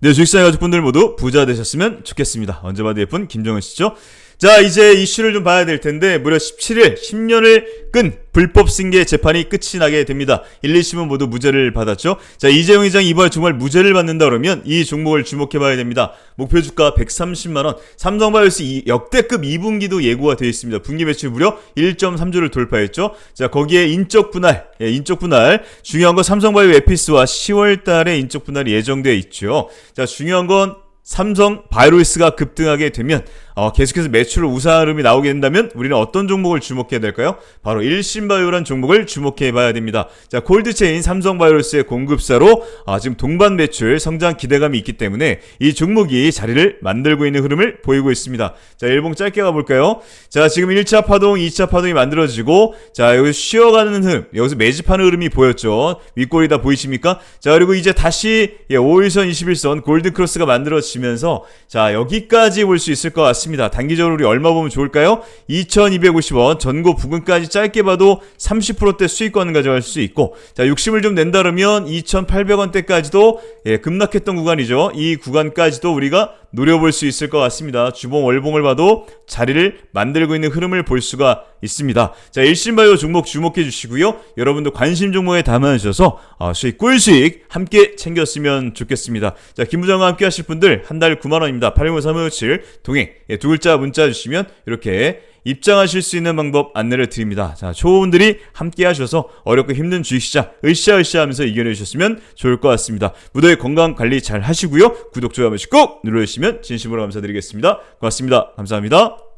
네, 주식사의 가족분들 모두 부자 되셨으면 좋겠습니다. 언제 봐도 예쁜 김정은 씨죠. 자, 이제 이슈를 좀 봐야 될 텐데, 무려 17일, 10년을 끈 불법 승계 재판이 끝이 나게 됩니다. 1, 2심은 모두 무죄를 받았죠. 자, 이재용 회장이 이번에 정말 무죄를 받는다 그러면 이 종목을 주목해 봐야 됩니다. 목표 주가 130만원, 삼성바이오스 이 역대급 2분기도 예고가 되어 있습니다. 분기 매출 무려 1.3조를 돌파했죠. 자, 거기에 인적 분할, 예, 인적 분할. 중요한 건 삼성바이오 에피스와 10월 달에 인적 분할이 예정되어 있죠. 자, 중요한 건 삼성 바이오리스가 급등하게 되면 어, 계속해서 매출 우상흐름이 나오게 된다면 우리는 어떤 종목을 주목해야 될까요? 바로 일신바이오란 종목을 주목해 봐야 됩니다. 자, 콜드체인 삼성 바이오리스의 공급사로 아, 지금 동반 매출 성장 기대감이 있기 때문에 이 종목이 자리를 만들고 있는 흐름을 보이고 있습니다. 자, 일봉 짧게 가볼까요? 자, 지금 1차 파동, 2차 파동이 만들어지고 자, 여기 쉬어가는 흐름, 여기서 매집하는 흐름이 보였죠. 윗골이 다 보이십니까? 자, 그리고 이제 다시 예, 5일선, 21선 골든크로스가 만들어지 면서 자, 여기까지 볼수 있을 것 같습니다. 단기적으로 우리 얼마 보면 좋을까요? 2250원 전고 부근까지 짧게 봐도 30%대 수익권을 가져갈 수 있고 자, 60을 좀 낸다 그러면 2800원대까지도 예, 급락했던 구간이죠. 이 구간까지도 우리가 노려볼 수 있을 것 같습니다. 주봉 월봉을 봐도 자리를 만들고 있는 흐름을 볼 수가 있습니다. 자, 일신바이오 종목 주목해 주시고요. 여러분도 관심 종목에 담아 주셔서 어, 수익 꿀수익 함께 챙겼으면 좋겠습니다. 자, 김부장과 함께 하실 분들 한 달 9만 원입니다. 81357 동행 예, 두 글자 문자 주시면 이렇게 입장하실 수 있는 방법 안내를 드립니다. 자, 초보분들이 함께 하셔서 어렵고 힘든 주식시장 으쌰으쌰 하면서 이겨내 주셨으면 좋을 것 같습니다. 무더위 건강 관리 잘 하시고요. 구독, 좋아요 한 번씩 꼭 눌러주시면 진심으로 감사드리겠습니다. 고맙습니다. 감사합니다.